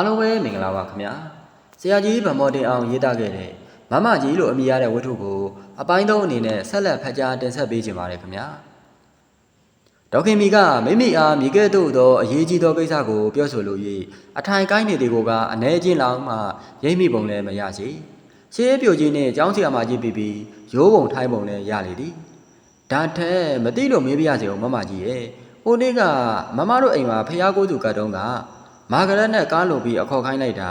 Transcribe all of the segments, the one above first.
အားလုံးပဲမင်္ဂလာပါခင်ဗျာဆရာကြီးဗမော်တင်အောင်ရေးသားခဲ့တဲ့မမကြီးလို့အမည်ရတဲ့ဝတ္ထုကိုအပိုင်းသုံးအနေနဲ့ဆက်လက်ဖတ်ကြားတင်ဆက်ပေးခြင်းပါတယ်ခင်ဗျာဒေါက်ခင်မီကမိမိအားမြေကဲ့သို့သောအရေးကြီးသောကိစ္စကိုပြောဆိုလို၍အထိုင်ကိုင်းနေသည်ကိုကအနေချင်းလောင်မှရိမ့်မိပုံလည်းမရစီရှေးပြိုကြီးနှင့်ကျောင်းဆရာမကြီးပြီးပြီးရိုးပုံထိုင်းပုံလည်းရလေသည်ဒါထက်မသိလို့မေးပြရစီအောင်မမကြီးရဲ့ဟိုနေ့ကမမတို့အိမ်မှာဖះကိုးသူကတ်တုံးက မာဂရက်နဲ့ကားလိုပြီးအခေါ်ခိုင်းလိုက်တာ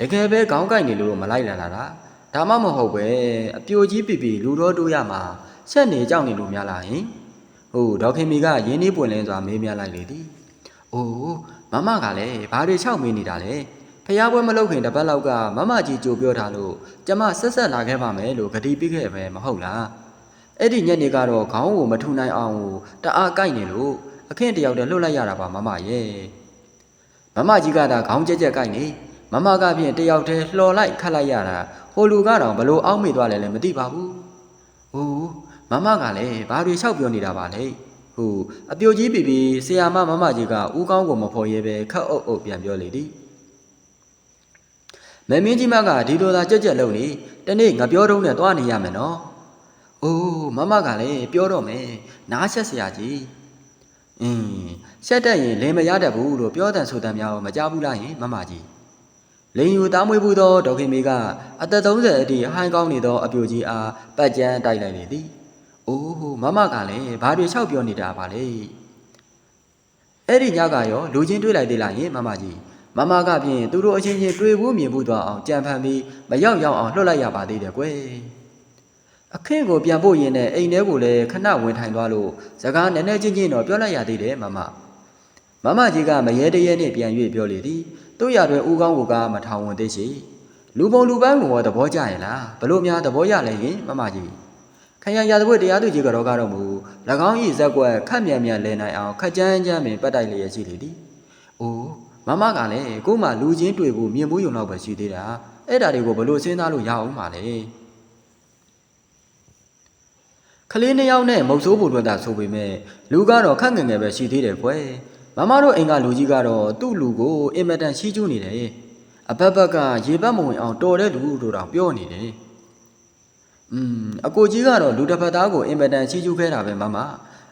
တကယ်ပဲခေါင်းကိုက်နေလို့မလိုက်လာတာဒါမှမဟုတ်ပဲအပြိုကြီးပြပြလူတော်တို့ရမှာဆက်နေကြောက်နေလို့များလားဟင်ဟုတ်ဒေါက်ခင်မီကရင်းနှီးပွင့်လင်းစွာမေးမြန်းလိုက်လေသည်အိုးမမကလည်းဘာတွေလျှောက်မေးနေတာလဲဖះပွဲမလုပ်ခင်တစ်ပတ်လောက်ကမမကြီးကြိုပြောထားလို့ကျမဆက်ဆက်လာခဲ့ပါမယ်လို့ဂတိပေးခဲ့ပဲမဟုတ်လားအဲ့ဒီညနေကတော့ခေါင်းကိုမထူနိုင်အောင်တအားကိုက်နေလို့အခင့်တယောက်တည်းလှုပ်လိုက်ရတာပါမမရဲ့ မမကြီးကသာခေါင်းကြက်ကြက်ကိုက်နေမမကဖြင့်တယောက်တည်းလှော်လိုက်ခတ်လိုက်ရတာဟိုလူကတော့ဘလို့အောက်မေ့သွားလဲလည်းမသိပါဘူးဟိုမမကလည်းဘာတွေလျှောက်ပြောနေတာပါလဲဟိုအပြိုကြီးပြီပြီဆရာမမမကြီးကဦးကောင်းကိုမဖော်ရဲပဲခတ်အုပ်အုပ်ပြန်ပြောလေသည်မမင်းကြီးမကဒီလိုသာကြက်ကြက်လုံနေတနေ့ငါပြောတော့နဲ့တွားနေရမယ်နော်အိုးမမကလည်းပြောတော့မယ်နားဆက်ဆရာကြီးအင်း ရှက်တက်ရင်လင်မရတတ်ဘူးလို့ပြောတဲ့ဆိုတဲ့များကိုမကြားဘူးလားယင်မမကြီးလင်ယူသားမွေးဘူးသောဒေါခင်မေကအသက်30အထိဟိုင်းကောင်းနေသောအပြိုကြီးအားပတ်ကြမ်းတိုက်လိုက်လေသည်။အိုးမမကလည်းဘာတွေလျှောက်ပြောနေတာပါလဲ။အဲ့ဒီညကရောလူချင်းတွေ့လိုက်သေးလားယင်မမကြီးမမကဖြင့်သူတို့အချင်းချင်းတွေ့ဘူးမြင်ဘူးတော့အောင်ကြံဖန်ပြီးမရောက်ရောက်အောင်လှုပ်လိုက်ရပါသေးတယ်ကွယ်။အခင်းကိုပြန်ဖို့ရင်နဲ့အိမ်ထဲကိုလည်းခဏဝင်ထိုင်သွားလို့စကားနည်းနည်းချင်းချင်းတော့ပြောလိုက်ရသေးတယ်မမ မမကြီးကမရဲတရဲနဲ့ပြန်၍ပြောလေသည်သူ့ရတွင်ဦးကောင်းကိုကမထောင်ဝင်သေးရှိလူပုံလူပန်းကိုသဘောကျရင်လားဘလို့များသဘောရလဲရင်မမကြီးခရံရသဘွေတရားသူကြီးကတော့ကတော့မူ၎င်း၏ဇက်ကွက်ခတ်မြန်မြန်လဲနိုင်အောင်ခက်ကြမ်းကြမ်းပင်ပတ်တိုက်လျက်ရှိလေသည်အိုးမမကလည်းကို့မှလူချင်းတွေ့ဖို့မြင်မှုယုံတော့ပဲရှိသေးတာအဲ့ဒါတွေကိုဘလို့စဉ်းစားလို့ရအောင်ပါလဲကလေးနှစ်ယောက်နဲ့မုတ်ဆိုးဖို့အတွက်သာဆိုပေမဲ့လူကတော့ခက်ငယ်ငယ်ပဲရှိသေးတယ်ကွယ် မမတို့အိမ်ကလူကြီးကတော့သူ့လူကိုအင်မတန်ရှိကျူးနေတယ်အဘက်ဘက်ကရေဘက်မဝင်အောင်တော်တဲ့လူတို့တောင်ပြောနေတယ်อืมအကိုကြီးကတော့လူတစ်ဖက်သားကိုအင်မတန်ရှိကျူးခဲတာပဲမမ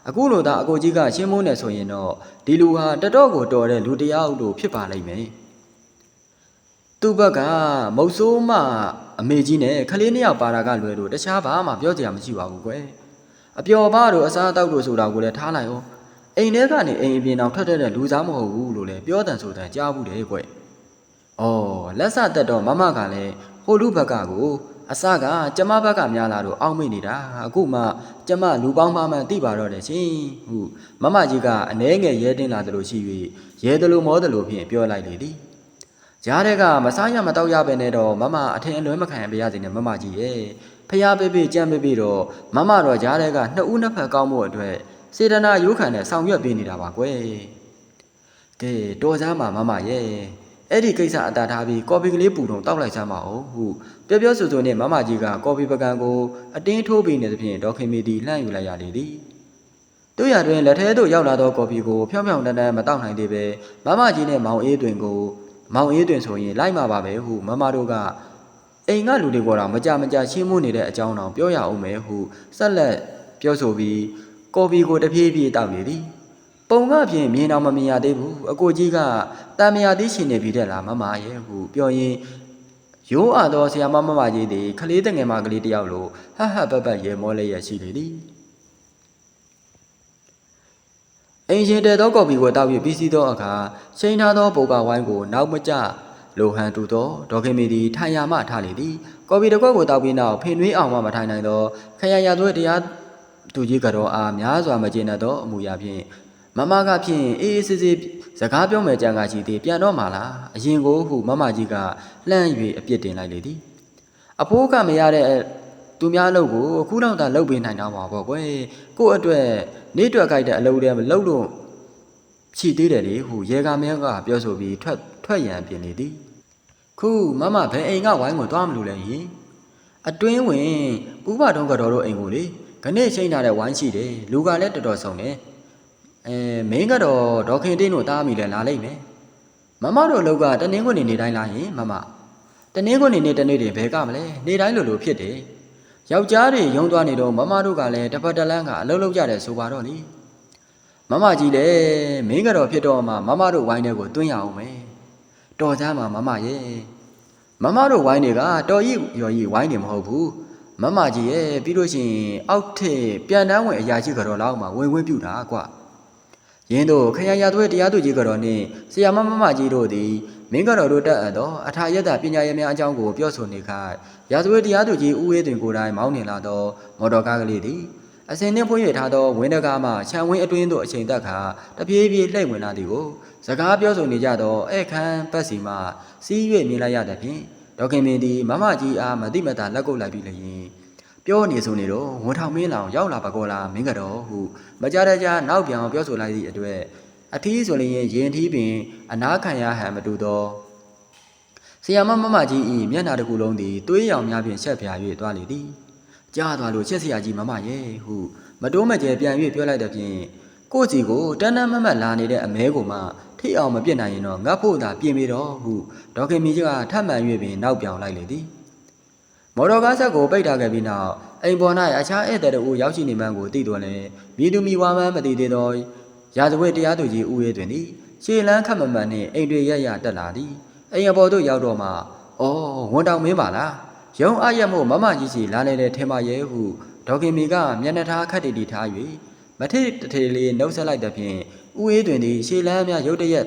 အခုလိုသာအကိုကြီးကရှင်းမိုးနေဆိုရင်တော့ဒီလူဟာတတော့ကိုတော်တဲ့လူတစ်ယောက်လို့ဖြစ်ပါလိမ့်မယ်သူ့ဘက်ကမုတ်ဆိုးမအမေကြီးနဲ့ကလေးနှစ်ယောက်ပါတာကလွယ်လို့တခြားဘာမှပြောကြရမရှိပါဘူးကွယ်အပျော်ပါတို့အစားအသောက်တို့ဆိုတာကိုလည်းထားလိုက်အောင် အိမ်ထဲကနေအိမ်အပြင်အောင်ထွက်တဲ့လူစားမဟုတ်ဘူးလို့လည်းပြောတန်ဆိုတန်ကြားဘူးတယ်ကွ။အော်လက်စတက်တော့မမကလည်းဟိုလူဘက်ကကိုအစကကျမဘက်ကများလာတော့အောက်မိနေတာအခုမှကျမလူပေါင်းမှမှန်သိပါတော့တယ်ရှင်ဟုမမကြီးကအနှဲငယ်ရဲတင်းလာတယ်လို့ရှိ၍ရဲတယ်လို့မောတယ်လို့ဖြင့်ပြောလိုက်လေသည်ကြားတဲ့ကမစားရမတော့ရပဲနဲ့တော့မမအထင်အလွဲမခံရပါရစေနဲ့မမကြီးရဲ့ဖះပေးပေးကြမ်းပေးပေးတော့မမတော့ကြားတဲ့ကနှစ်ဦးနှစ်ဖက်ကောင်းမှုအတွက် စေတနာရိုးခံနဲ့ဆောင်ရွက်ပေးနေတာပါကွယ်ကဲတော်စမ်းပါမမရဲ့အဲ့ဒီကိစ္စအတားထားပြီးကော်ဖီကလေးပူတော့တောက်လိုက်စမ်းပါဦးဟုပြောပြောဆိုဆိုနဲ့မမကြီးကကော်ဖီပကံကိုအတင်းထိုးပေးနေသဖြင့်ဒေါက်ခင်မီတီလှမ်းယူလိုက်ရလေသည်တို့ရတွင်လက်ထဲသို့ရောက်လာသောကော်ဖီကိုဖြောင်းဖြောင်းတန်းတန်းမတောက်နိုင်သေးပဲမမကြီးနဲ့မောင်အေးတွင်ကိုမောင်အေးတွင်ဆိုရင်လိုက်မှာပါပဲဟုမမတို့ကအိမ်ကလူတွေကတော့မကြမကြရှင်းမှုနေတဲ့အကြောင်းတောင်ပြောရအောင်မယ်ဟုဆက်လက်ပြောဆိုပြီး ကော်ဖီကိုတဖြည်းဖြည်းတောက်နေသည်ပုံကဖြင့်မြင်တော့မမြင်ရသေးဘူးအကိုကြီးကတာမယာသေးရှင်နေပြီတဲ့လားမမရဲ့ဟုပြောရင်ရိုးအပ်သောဆရာမမမကြီးသည်ခလေးတငယ်မကလေးတယောက်လိုဟဟပပရေမောလေးရရှိလေသည်အင်ရှင်တဲ့သောကော်ဖီကိုတောက်ပြီးပြီးစီးသောအခါချိန်ထားသောပုဂ္ဂဝိုင်းကိုနောက်မကျလိုဟန်တူသောဒေါခင်မီသည်ထိုင်ရမှထားလေသည်ကော်ပီတစ်ခွက်ကိုတောက်ပြီးနောက်ဖင်နွေးအောင်မှမထိုင်နိုင်သောခရရရသွဲတရား သူကြီးကတော့အားများစွာမကျေနပ်သောအမူအရာဖြင့်မမကဖြင့်အေးအေးဆေးဆေးစကားပြောမယ်ကြံကားရှိသည်ပြန်တော့မှလားအရင်ကိုဟုမမကြီးကလှမ်း၍အပြစ်တင်လိုက်လေသည်အဖိုးကမရတဲ့သူများအလုပ်ကိုအခုတော့သာလုပ်ပေးနိုင်တော့မှာပေါ့ကွယ်ကို့အတွက်နေတွက်ခိုက်တဲ့အလုပ်တွေမလုပ်လို့ချီသေးတယ်လေဟုရေကာမဲကပြောဆိုပြီးထွက်ထွက်ရန်ပြင်လေသည်ခုမမဘယ်အိမ်ကဝိုင်းကိုသွားမလို့လဲယင်အတွင်းဝင်ပူပတုံးကတော့တို့အိမ်ကိုလေ ခဏချိန်ထားတဲ့ဝိုင်းရှိတယ်လူကလည်းတော်တော်ဆောင်တယ်အဲမင်းကတော့ဒေါခင်တင်းတို့တားမိလဲလာလိမ့်မယ်ဟမမတို့အလုပ်ကတနင်္ဂနွေနေတိုင်းလာရင်မမတနင်္ဂနွေနေ့တနေ့တွေဘဲကမလဲနေတိုင်းလိုလိုဖြစ်တယ်ယောက်ျားတွေယုံသွားနေတော့မမတို့ကလည်းတစ်ပတ်တစ်လန်းကအလုပ်လုပ်ကြတယ်ဆိုပါတော့လေမမကြီးလည်းမင်းကတော့ဖြစ်တော့မှမမတို့ဝိုင်းတဲ့ကိုတွင်းရအောင်မယ်တော်သားမှာမမရဲ့မမတို့ဝိုင်းတွေကတော်ကြီးရော်ကြီးဝိုင်းနေမဟုတ်ဘူး မမကြီးရဲ့ပြီးလို့ရှိရင်အောက်ထက်ပြန်တန်းဝင်အရာရှိကတော့လောက်မှဝင်ဝင်ပြူတာကွာယင်းတို့ခရရသွဲတရားသူကြီးကတော်နှင့်ဆရာမမမကြီးတို့သည်မင်းကတော်တို့တက်အပ်သောအထာယတပညာရများအကြောင်းကိုပြောဆိုနေခိုင်ရာဇဝဲတရားသူကြီးဦးဝေးတွင်ကိုယ်တိုင်မောင်းနေလာသောမော်တော်ကားကလေးသည်အစင်နှင့်ဖွင့်ရထားသောဝင်းတကားမှခြံဝင်းအတွင်းသို့အချိန်တက်ခါတပြေးပြေးလှည့်ဝင်လာသည်ကိုစကားပြောဆိုနေကြသောဧခမ်းပတ်စီမှစီး၍မြင်လိုက်ရသဖြင့် ဒေါခင်မင်းသည်မမကြီးအားမတိမတာလက်ကုပ်လိုက်ပြီးလျင်ပြောနေဆိုနေတော့ဝန်ထောင်မင်းလောင်ရောက်လာပါကောလားမင်းကတော်ဟုမကြတဲ့ကြနောက်ပြောင်ပြောဆိုလိုက်သည့်အတွက်အထီးဆိုလျင်ရင်ထီးပင်အနာခံရဟန်မတူသောဆီယမမမကြီး၏မျက်နှာတစ်ခုလုံးသည်သွေးရောင်များဖြင့်ဆက်ဖြာ၍သွားလေသည်ကြားသွားလို့ချက်ဆရာကြီးမမရဲ့ဟုမတိုးမကျဲပြန်၍ပြောလိုက်တဲ့ဖြင့် ကိုယ့်စီကိုတန်းတန်းမတ်မတ်လာနေတဲ့အမဲကိုမှထိအောင်မပြစ်နိုင်ရင်တော့ငတ်ဖို့သာပြင်ပြီးတော့ဟုဒေါခင်မီကြီးကထပ်မံ၍ပင်နောက်ပြောင်လိုက်လေသည်မော်တော်ကားဆက်ကိုပိတ်ထားခဲ့ပြီးနောက်အိမ်ပေါ်၌အခြားဧည့်သည်တို့ရောက်ရှိနေမှန်းကိုသိတော်လဲမြည်သူမိဝါမှန်းမသိသေးသောရာဇဝတ်တရားသူကြီးဦးရဲတွင်သည်ရှေလန်းခတ်မမှန်နှင့်အိမ်တွေရရတက်လာသည်အိမ်အပေါ်သို့ရောက်တော့မှအော်ဝန်တောင်မင်းပါလားရုံအရက်မို့မမကြီးစီလာနေတယ်ထင်ပါရဲ့ဟုဒေါခင်မီကမျက်နှာထားခတ်တီတီထား၍ မထိတထေလေးနှုတ်ဆက်လိုက်တဲ့ဖြင့်ဦးရဲတွင်သည်ရှေလန်းများရုတ်တရက်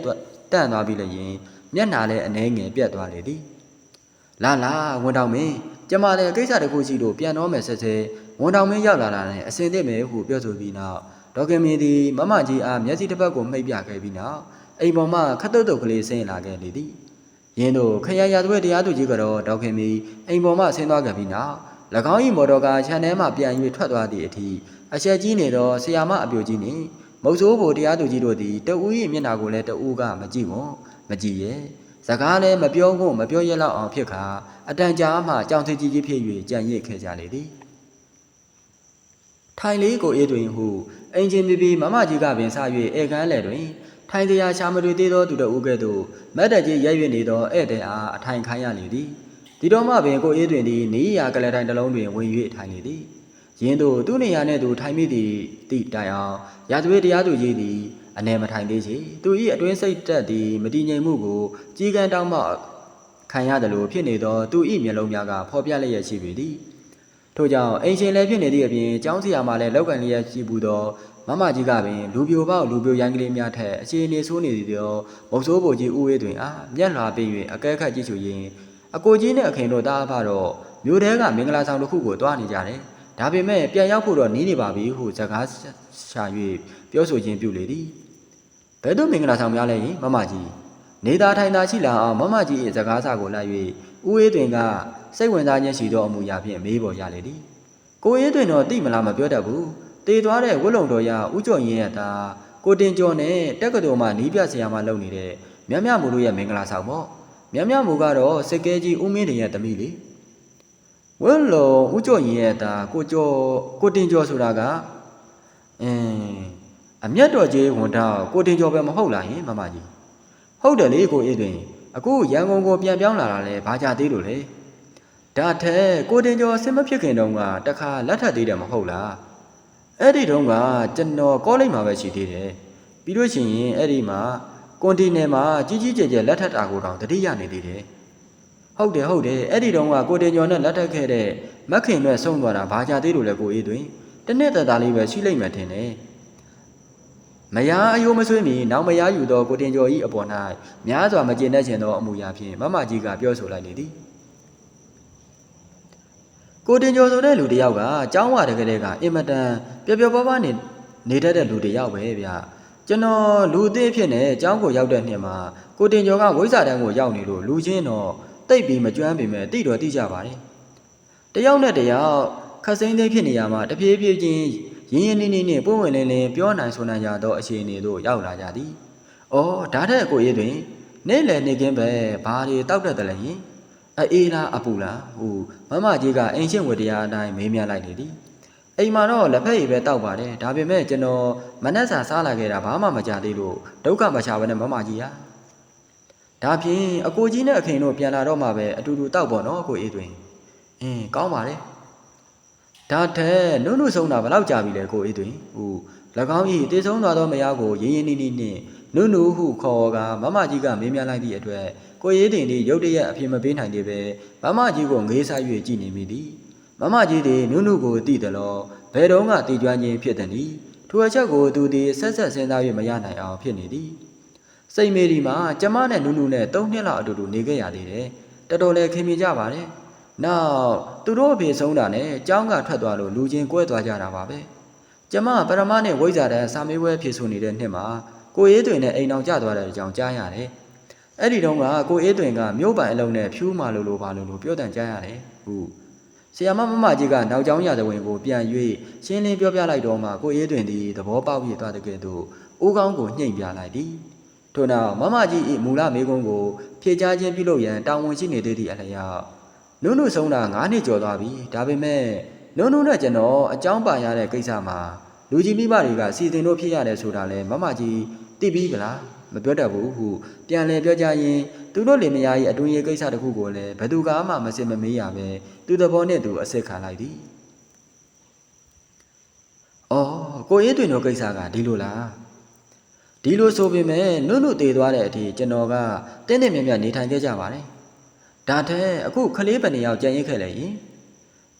တန့်သွားပြီးလျင်မျက်နှာလည်းအနှဲငယ်ပြတ်သွားလေသည်လာလာဝန်တောင်မင်းကျမလည်းကိစ္စတစ်ခုရှိလို့ပြန်တော့မယ်ဆက်ဆက်ဝန်တောင်မင်းရောက်လာတာနဲ့အစင်သစ်မယ်ဟုပြောဆိုပြီးနောက်ဒေါခင်မင်းသည်မမကြီးအားမျက်စိတစ်ပတ်ကိုမှိတ်ပြခဲ့ပြီးနောက်အိမ်ပေါ်မှခတ်တုတ်တုတ်ကလေးဆင်းလာခဲ့လေသည်ယင်းတို့ခရရသွဲတရားသူကြီးကတော့ဒေါခင်မင်းအိမ်ပေါ်မှဆင်းသွားခဲ့ပြီးနောက်၎င်း၏မော်တော်ကားခြံထဲမှပြန်၍ထွက်သွားသည့်အထိ အဆက်ကြီးနေသောဆီယာမအပြိုကြီးနှင့်မုတ်ဆိုးဘိုတရားသူကြီးတို့သည်တဦး၏မျက်နှာကိုလည်းတဦးကမကြည့်ဝွန်မကြည့်ရဲ့စကားလည်းမပြောဖို့မပြောရလောက်အောင်ဖြစ်ခါအတန်ကြာမှကြောင်ထကြီးကြီးဖြစ်၍ကြံ့ရစ်ခဲ့ကြလေသည်ထိုင်လေးကိုအေးတွင်ဟုအင်ဂျင်ပြပြမမကြီးကပင်စ၍ဧကန်းလေတွင်ထိုင်တရားရှာမတွေသေးသောသူတို့ဦးကဲ့သို့မတ်တကြီးရဲရွနေသောဧည့်သည်အားအထိုင်ခိုင်းရလေသည်ဒီတော့မှပင်ကိုအေးတွင်သည်နီးရာကလေးတိုင်းတစ်လုံးတွင်ဝင်၍ထိုင်လေသည် ယင်းတို့သူ့နေရာနှင့်သူထိုင်မိသည်တိတိုင်အောင်ရာဇဝေတရားသူကြီးသည်အနေမထိုင်သေးချေသူ၏အတွင်းစိတ်တက်သည်မတည်ငြိမ်မှုကိုကြီးကန်းတောင်းမှခံရတယ်လို့ဖြစ်နေသောသူ၏မျက်လုံးများကဖော်ပြလျက်ရှိပေသည်ထို့ကြောင့်အိမ်ရှင်လည်းဖြစ်နေသည့်အပြင်ကျောင်းဆရာမှလည်းလောက်ကန်လျက်ရှိဘူးသောမမကြီးကပင်လူပြိုပေါက်လူပြိုရိုင်းကလေးများထက်အခြေအနေဆိုးနေသည်သောမုတ်ဆိုးဘိုကြီးဦးဝေးတွင်အားမျက်လွှာပေး၍အကဲခတ်ကြည့်ရှုရင်းအကိုကြီးနှင့်အခင်တို့တားဖတော့မြို့ထဲကမင်္ဂလာဆောင်တစ်ခုကိုတွားနေကြတယ် ဒါပေမဲ့ပြန်ရောက်ဖို့တော့နီးနေပါပြီဟုစကားရှာ၍ပြောဆိုခြင်းပြုလေသည်ဘယ်သို့မင်္ဂလာဆောင်များလဲယင်မမကြီးနေသားထိုင်သာရှိလာအောင်မမကြီး၏စကားစာကိုလိုက်၍ဦးအေးတွင်ကစိတ်ဝင်စားခြင်းရှိသောအမှုရာဖြင့်မေးပေါ်ရလေသည်ကိုအေးတွင်တော့တိမလားမပြောတတ်ဘူးတေသွားတဲ့ဝတ်လုံတော်ရဦးကျော်ရင်ရတာကိုတင်ကျော်နဲ့တက်ကတော်မှနီးပြဆရာမလုပ်နေတဲ့မြတ်မြမူတို့ရဲ့မင်္ဂလာဆောင်ပေါ့မြတ်မြမူကတော့စကဲကြီးဦးမင်းတင်ရဲ့တမိလေ ဝတ်လုံဦးကျော်ရင်ရတာကိုကျော်ကိုတင်ကျော်ဆိုတာကအင်းအမျက်တော်ကြီးဝန်တော့ကိုတင်ကျော်ပဲမဟုတ်လားဟင်မမကြီးဟုတ်တယ်လေကိုအေးတွင်အခုရန်ကုန်ကိုပြန်ပြောင်းလာတာလဲဘာကြသေးလို့လဲဒါထက်ကိုတင်ကျော်ဆင်မဖြစ်ခင်တုန်းကတခါလက်ထပ်သေးတယ်မဟုတ်လားအဲ့ဒီတုန်းကကျွန်တော်ကောလိပ်မှာပဲရှိသေးတယ်ပြီးလို့ရှိရင်အဲ့ဒီမှာကွန်တီနယ်မှာကြီးကြီးကျယ်ကျယ်လက်ထပ်တာကိုတောင်တတိယနေသေးတယ် ဟုတ်တယ်ဟုတ်တယ်အဲ့ဒီတုန်းကကိုတင်ကျော်နဲ့လက်ထပ်ခဲ့တဲ့မက်ခင်နဲ့ဆုံးသွားတာဘာကြသေးလို့လဲကိုအေးတွင်တနေ့တသားလေးပဲရှိလိမ့်မယ်ထင်တယ်မယားအယိုးမဆွေးမီနောက်မယားယူသောကိုတင်ကျော်ဤအပေါ်၌များစွာမကျေနပ်ခြင်းသောအမှုရာဖြင့်မမကြီးကပြောဆိုလိုက်လေသည်ကိုတင်ကျော်ဆိုတဲ့လူတစ်ယောက်ကကျောင်းဝတကလေးကအင်မတန်ပျော်ပျော်ပါးပါးနေနေတတ်တဲ့လူတစ်ယောက်ပဲဗျကျွန်တော်လူအသေးဖြစ်နေကျောင်းကိုရောက်တဲ့နှစ်မှာကိုတင်ကျော်ကဝိဇ္ဇာတန်းကိုရောက်နေလို့လူချင်းတော့ တိတ်ပြီးမကျွမ်းပေမဲ့တိတော့တိကြပါတယ်တယောက်နဲ့တယောက်ခက်စိမ့်သိဖြစ်နေရမှာတပြေးပြေးချင်းရင်းရင်းနှီးနှီးနဲ့ပွင့်ဝင်လင်းလင်းပြောနိုင်ဆိုနိုင်ကြသောအခြေအနေတို့ရောက်လာကြသည်။အော်ဒါတဲ့ကိုရေးတွင် နေ့လည်နေကင်းပဲဘာတွေတောက်တတ်တယ်လဲယင်အေးလားအပူလားဟူမမကြီးကအင်ရှင်းဝတရားအတိုင်းမေးမြန်းလိုက်လေသည်။အိမ်မှာတော့လက်ဖက်ရည်ပဲတောက်ပါတယ်ဒါပေမဲ့ကျွန်တော်မနှက်စာစားလာခဲ့တာဘာမှမကြသေးလို့ဒုက္ခမချဘဲနဲ့မမကြီးဟာ ဒါဖြင့်အကိုကြီးနဲ့အခင်တို့ပြန်လာတော့မှပဲအတူတူတောက်ပေါ့နော်ကိုအေးသွင်းအင်းကောင်းပါလေဒါထက်နုနုဆုံးတာဘယ်လောက်ကြာပြီလဲကိုအေးသွင်းဟူ၎င်းဤတည်ဆုံးသွားသောမယားကိုရင်းရင်းနှီးနှီးနှင့်နုနုဟုခေါ်ကမမကြီးကမေးမြန်းလိုက်သည့်အတွက်ကိုရေးတင်သည်ရုတ်တရက်အဖြစ်မပေးနိုင်သေးပဲမမကြီးကိုငေးစား၍ကြည်နေမိသည်မမကြီးသည်နုနုကိုသိတယ်လို့ဘယ်တော့မှတည်ကြွခြင်းဖြစ်သည်နီထိုအချက်ကိုသူသည်ဆက်ဆက်စဉ်းစား၍မရနိုင်အောင်ဖြစ်နေသည် စိတ်မေဒီမှာကျမနဲ့နုနုနဲ့၃နှစ်လောက်အတူတူနေခဲ့ရသေးတယ်။တော်တော်လေးခင်မြင်ကြပါတယ်။နောက်သူတို့အဖေဆုံးတာနဲ့ကျောင်းကထွက်သွားလို့လူချင်းကွဲသွားကြတာပါပဲ။ကျမပရမနဲ့ဝိဇ္ဇာတဲ့စာမေးပွဲဖြေဆိုနေတဲ့နှစ်မှာကိုအေးသွင်နဲ့အိမ်အောင်ကျသွားတဲ့အကြောင်းကြားရတယ်။အဲ့ဒီတုန်းကကိုအေးသွင်ကမြို့ပိုင်အလုံးနဲ့ဖြူးမာလို့လို့ပါလို့လို့ပြောတန်ကြားရတယ်။ဟုတ်။ဆီယမမမကြီးကနောက်ကျောင်းရသဝင်ကိုပြန်၍ရှင်းလင်းပြောပြလိုက်တော့မှကိုအေးသွင်သည်သဘောပေါက်ပြီးသွားတဲ့ကဲ့သို့ဦးကောင်းကိုညှိ့ပြလိုက်သည်။ ထို့နောက်မမကြီး၏မူလမေကုန်းကိုဖြေချခြင်းပြုလုပ်ရန်တာဝန်ရှိနေသေးသည့်အလျောက်နုနုဆုံးတာ9နှစ်ကျော်သွားပြီဒါပေမဲ့နုနုနဲ့ကျွန်တော်အကြောင်းပါရတဲ့ကိစ္စမှာလူကြီးမိဘတွေကစီစဉ်လို့ဖြစ်ရတယ်ဆိုတာလဲမမကြီးသိပြီးကလားမပြောတတ်ဘူးဟုပြန်လည်ပြောကြရင်သူတို့လင်မယား၏အတွင်ရေးကိစ္စတခုကိုလည်းဘယ်သူကမှမစင်မမေးရပဲသူသဘောနဲ့သူအစစ်ခံလိုက်သည်။အော်ကိုရေးတွင်တို့ကိစ္စကဒီလိုလား ဒီလိုဆိုပေမဲ့နုနုတည်သွားတဲ့အထိကျွန်တော်ကတင်းတင်းမြတ်မြတ်နေထိုင်ခဲ့ကြပါတယ်။ဒါထက်အခုကလေးပနေယောက်ကြံရင်ခဲ့လေရင်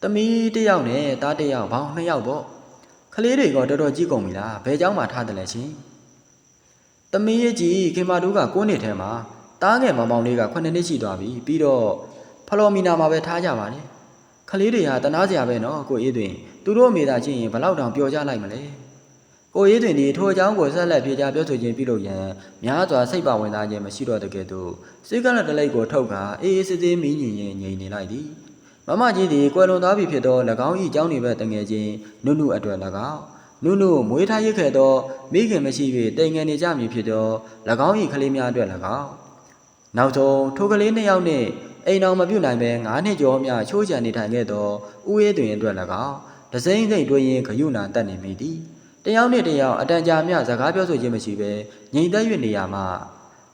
တမီးတစ်ယောက်နဲ့သားတစ်ယောက်ဘောင်းနှစ်ယောက်ပေါ့။ကလေးတွေကတော်တော်ကြီးကုန်ပြီလား။ဘယ်เจ้าမှထားတယ်လဲရှင်။တမီးရဲ့ကြီးခင်မတို့က9နှစ်ထဲမှာသားငယ်မောင်မောင်လေးက9နှစ်ရှိသွားပြီ။ပြီးတော့ဖလော်မီနာမှာပဲထားကြပါတယ်။ကလေးတွေဟာတနာစရာပဲနော်ကိုအေးသွင်သူတို့အမေသာချင်းရင်ဘလောက်တောင်ပျော်ကြလိုက်မလဲ။ ကိုရေးတွင်ဒီထိုအကြောင်းကိုဆက်လက်ပြေကြားပြောဆိုခြင်းပြုလုပ်ရန်များစွာစိတ်ပါဝင်စားခြင်းမရှိတော့တကယ်သို့စိတ်ကလတလိပ်ကိုထုတ်ကာအေးအေးဆေးဆေးမီးညင်ရင်ငြိမ်နေလိုက်သည်မမကြီးသည်ကွယ်လွန်သွားပြီဖြစ်သော၎င်း၏ကြောင်းနေဘက်တငယ်ချင်းနုနုအတွက်၎င်းနုနုမွေးထားရခဲ့သောမိခင်မရှိ၍တိုင်ငယ်နေကြမည်ဖြစ်သော၎င်း၏ကလေးများအတွက်၎င်းနောက်ဆုံးထိုကလေးနှစ်ယောက်နှင့်အိမ်အောင်မပြုတ်နိုင်ပဲ၅နှစ်ကျော်မြချိုးချံနေထိုင်ခဲ့သောဥယေတွင်အတွက်၎င်းဒစိမ့်စိမ့်တွင်ရင်ဂယုဏတတ်နေမိသည် တယောက်နဲ့တယောက်အတန်ကြာမြစကားပြောဆိုခြင်းမရှိပဲငြိမ်သက်၍နေရမှာ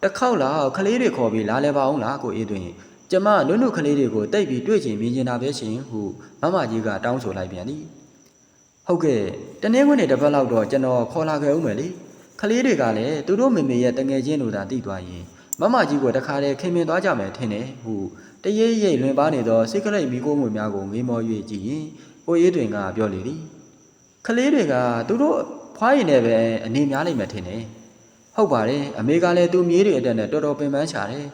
တစ်ခေါက်လောက်ခလေးတွေခေါ်ပြီးလာလဲပါအောင်လားကိုအေးသွင်းကျမနုနုခလေးတွေကိုတိတ်ပြီးတွေ့ချင်မြင်ချင်တာပဲရှင်ဟုမမကြီးကတောင်းဆိုလိုက်ပြန်သည်ဟုတ်ကဲ့တနေ့ခွန်းနဲ့တစ်ပတ်လောက်တော့ကျွန်တော်ခေါ်လာခဲ့ဦးမယ်လေခလေးတွေကလည်းသူတို့မေမေရဲ့တငယ်ချင်းတို့သာတိသွားရင်မမကြီးကတခါတည်းခင်မင်သွားကြမယ်ထင်တယ်ဟုတရေရိပ်လွင်ပါနေသောစိတ်ကလေးမိကိုးမွေများကိုငေးမော၍ကြည့်ရင်ကိုအေးတွင်ကပြောလေသည် ကလေးတွေကသူတို့ဖွားရင်လည်းပဲအနေများလိမ့်မယ်ထင်တယ်ဟုတ်ပါတယ်အမေကလည်းသူမြေးတွေအတက်နဲ့တော်တော်ပင်ပန်းချတယ်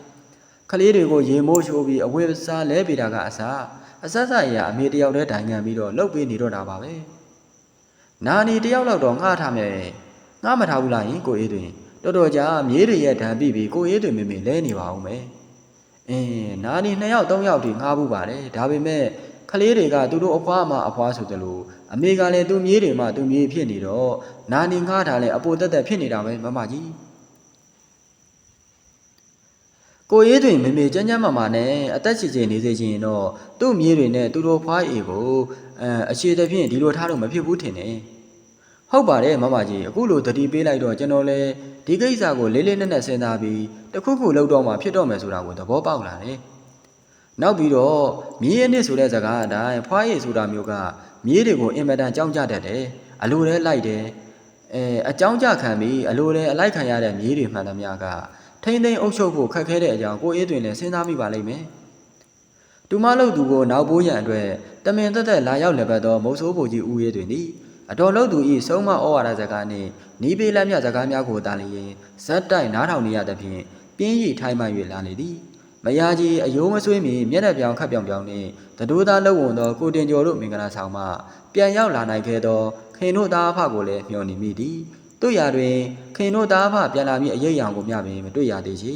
ကလေးတွေကိုရေမိုးရှိုးပြီးအဝတ်စားလဲပေးတာကအစားအဆက်ဆက်ရအမေတယောက်တည်းဒိုင်ငံပြီးတော့လှုပ်ပေးနေတော့တာပါပဲနာနီတယောက်လောက်တော့ငှားထားမယ်ငှားမထားဘူးလားယင်ကိုအေးတွင်တော်တော်ကြာမြေးတွေရဲ့ဓာန်ပြီးပြီးကိုအေးတွင်မေမေလဲနေပါအောင်မယ်အင်းနာနီ2ယောက်3ယောက်ထိငှားဘူးပါတယ်ဒါပေမဲ့ ကလေးတွေကသူတို့အဖွားမှအဖွားဆိုတယ်လို့အမေကလည်းသူမြေးတွေမှသူမြေးဖြစ်နေတော့နာနေငှားတာလည်းအပိုတက်တက်ဖြစ်နေတာပဲမမကြီးကိုရေးတွင်မေမေကျန်းကျန်းမာမာနဲ့အသက်ရှင်ရှင်နေစေချင်ရင်တော့သူ့မြေးတွေနဲ့သူတို့ဖွားအေကိုအဲအခြေသဖြင့်ဒီလိုထားလို့မဖြစ်ဘူးထင်တယ်ဟုတ်ပါတယ်မမကြီးအခုလိုတတိပေးလိုက်တော့ကျွန်တော်လည်းဒီကိစ္စကိုလေးလေးနက်နက်စဉ်းစားပြီးတခုခုလုပ်တော့မှဖြစ်တော့မယ်ဆိုတာကိုသဘောပေါက်လာတယ် နောက်ပြီးတော့မြေးရနစ်ဆိုတဲ့စကားအတိုင်းဖွားရည်ဆိုတာမျိုးကမြေးတွေကိုအင်မတန်ကြောင်းကြတတ်တယ်အလိုလဲလိုက်တယ်အဲအကြောင်းကြခံပြီးအလိုလဲအလိုက်ခံရတဲ့မြေးတွေမှန်သမျှကထိမ့်သိမ့်အုပ်ချုပ်ဖို့ခက်ခဲတဲ့အကြောင်းကိုအေးတွင်လည်းစဉ်းစားမိပါလိမ့်မယ်တူမလုတ်သူကိုနောက်ပိုးရန်အတွက်တမင်သက်သက်လာရောက်လက်ပတ်သောမုတ်ဆိုးဘူကြီးဦးရဲတွင်သည်အတော်လုတ်သူဤဆုံးမဩဝါဒစကားနှင့်နီးပေးလက်မြစကားများကိုတားလျင်ဇက်တိုက်နားထောင်နေရသဖြင့်ပြင်းရီထိုင်းမှ၍လာလေသည် မယားကြီးအယိုးမဆွေးမီမျက်နှာပြောင်ခတ်ပြောင်ပြောင်နှင့်တတိုးသားလုံဝန်သောကိုတင်ကျော်တို့မင်္ဂလာဆောင်မှပြန်ရောက်လာနိုင်ခဲ့သောခင်တို့သားအဖကိုလည်းမျှော်နေမိသည်တို့ရာတွင်ခင်တို့သားအဖပြန်လာမည့်အရေးအယောင်ကိုမျှပင်မတွေ့ရသေးချေ